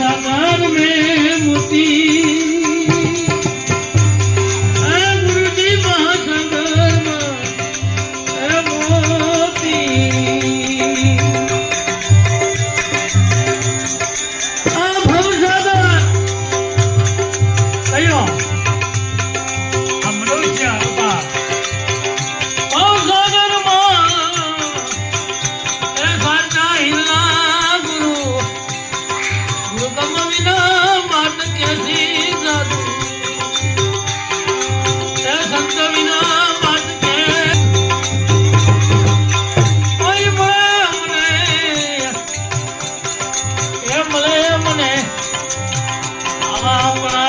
सागर में मोती Papa.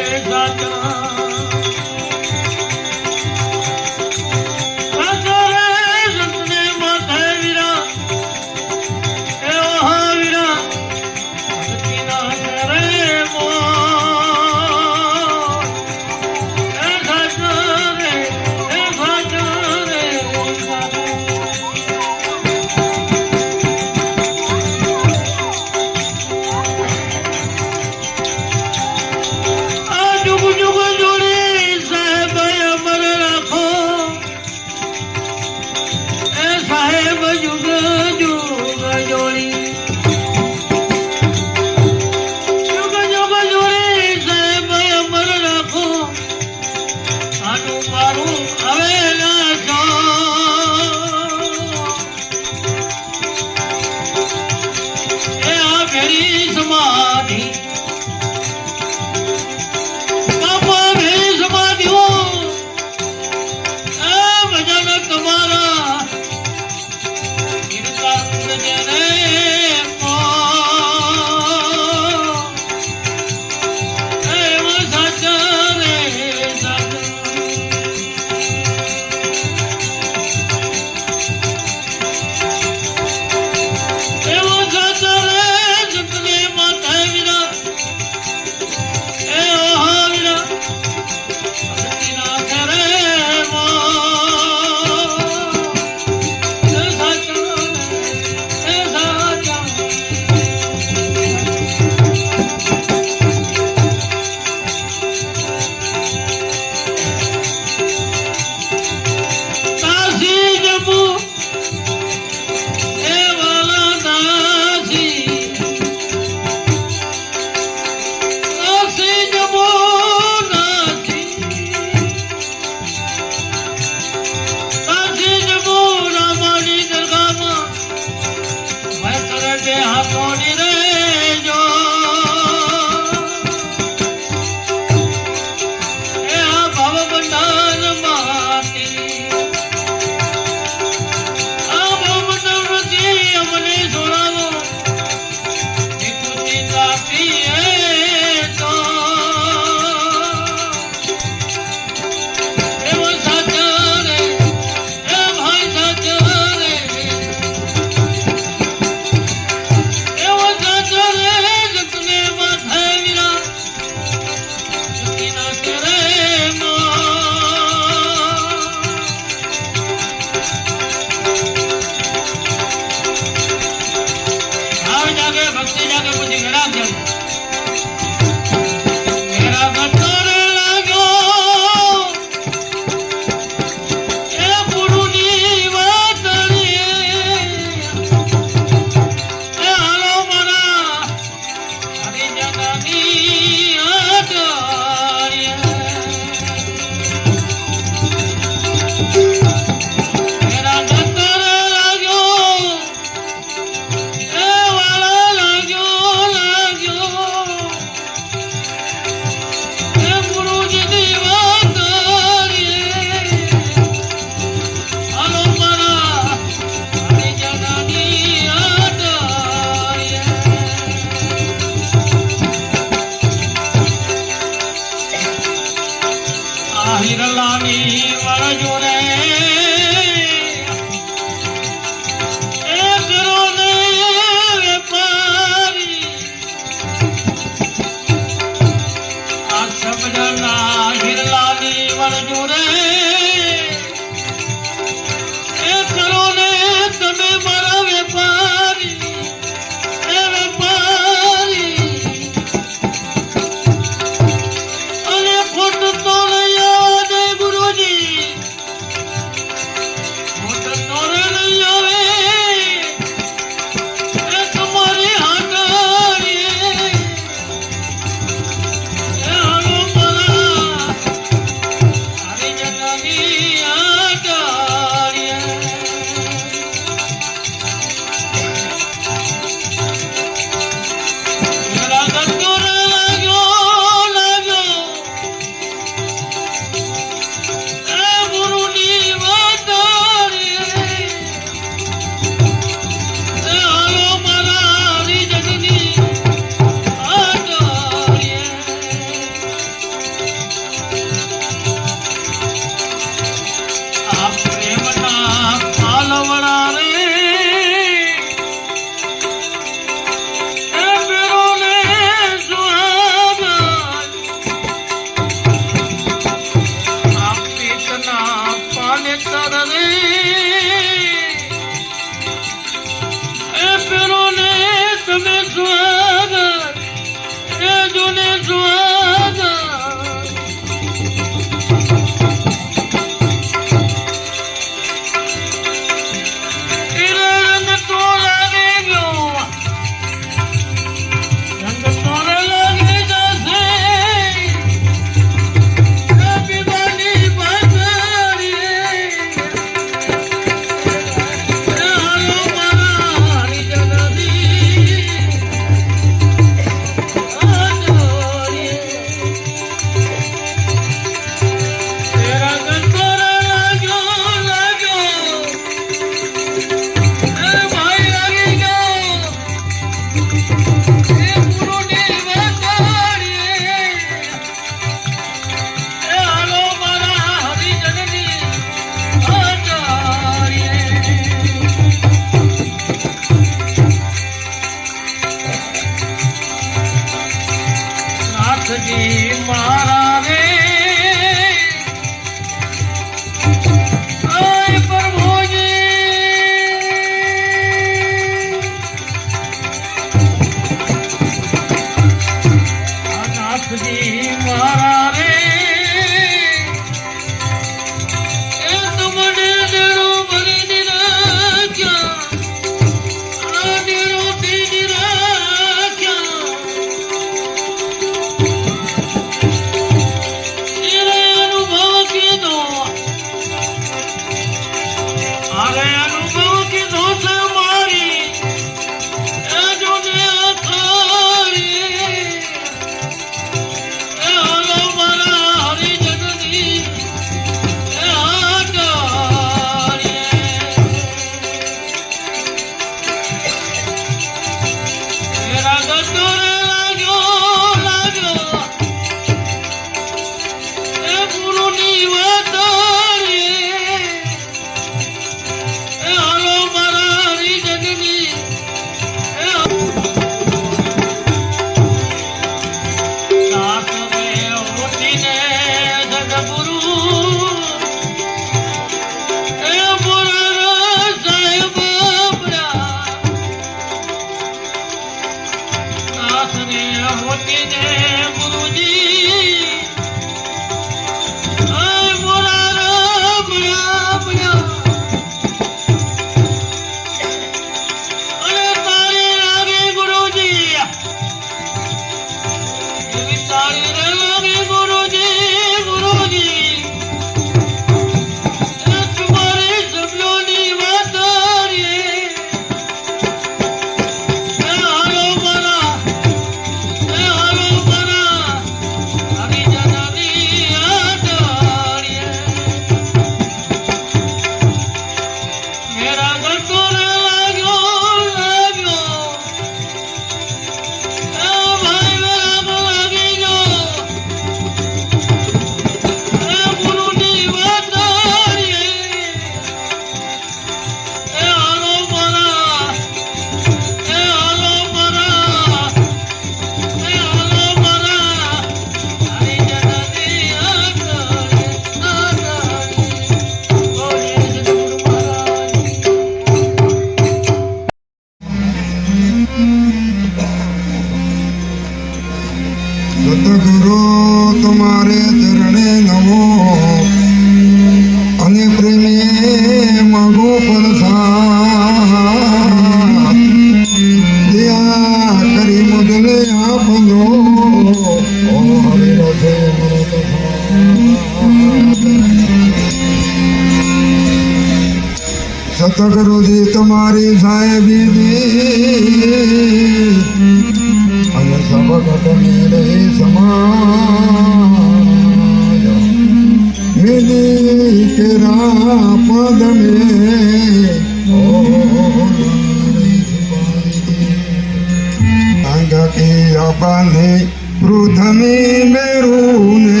સખી બાંધી પૃથમી મેરુને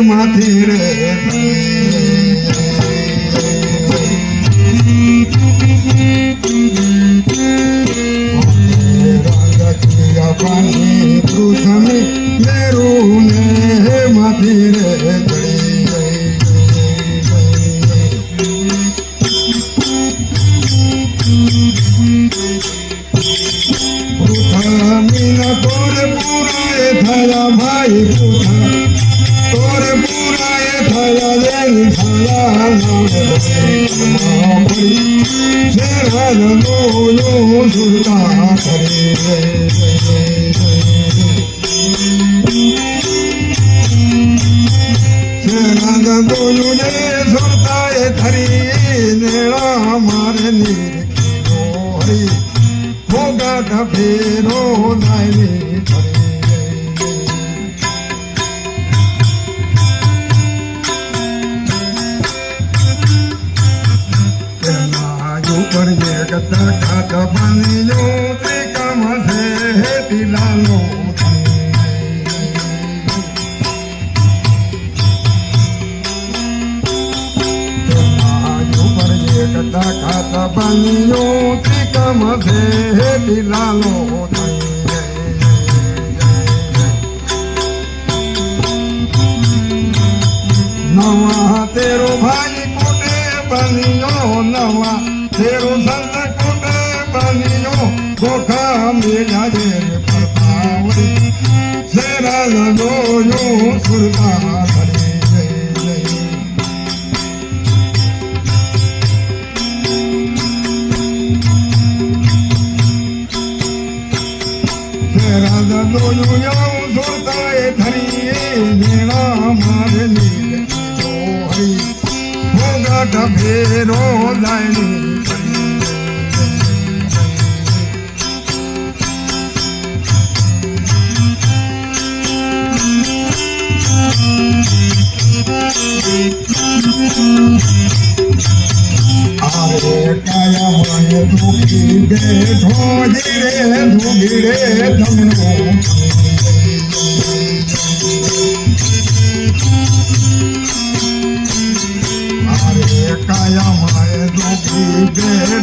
માથી રે પાણી પૃથમી મેરુને ઝુલતાર બોલો ઝુલતા કરે બોલું ને ઝુલતાએ ધરી નેળા મારે નીર હરી ફેરો નાય સબનિયો ચિકમ ભે દિલાનો નવા તેરો ભાઈ કોને બન્યો નવા તેરો રો દાણી આરે કાયા હોય ધૂકી દે ધોધી રે ધૂગી રે ધમનું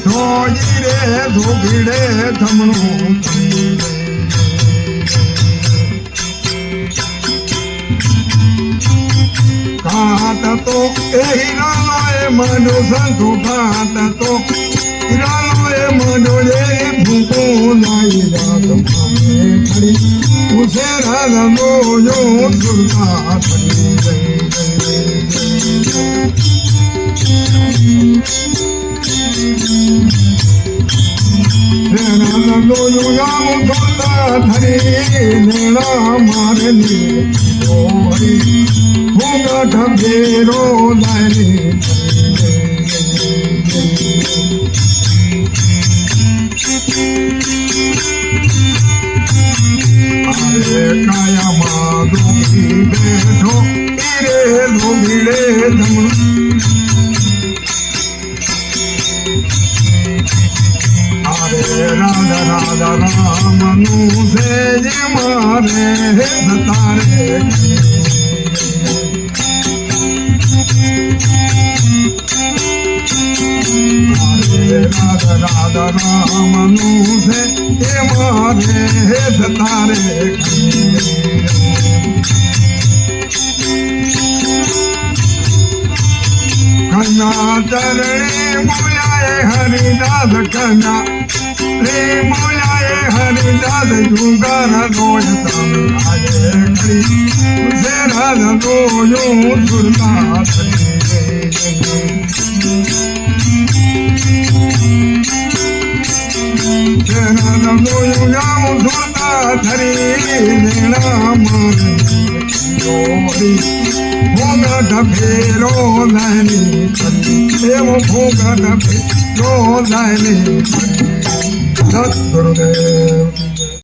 ધોઈ રે ધોભીડે ધમણું ઘાટ તો એ હિરાલોએ માંડો સંધુ ઘાટ તો હિરાલોએ માંડો રે ભૂકો નાઈ રાત માને ખડી ઉછેરા રમો યો સુરતા ખડી સુરતા ધરી નેણા મારની ઓરી ભૂગઠ ભેરો લારી અરે मनु से ये मारे तारे राधा राधा रामनु से ये मारे तारे कन्ना चरणे बुलाए हरिदास कन्ना હરિદાસ કના રે બોલાય હરિદાસ જુગાર નોય તમે આયે કરી રાધ નોયો સુરતા તેના નોયો જામ સુરતા ધરી નેણા મારે જોડી ભોગટ ફેરો લાની એવો ફેરો সাক্ষাৎ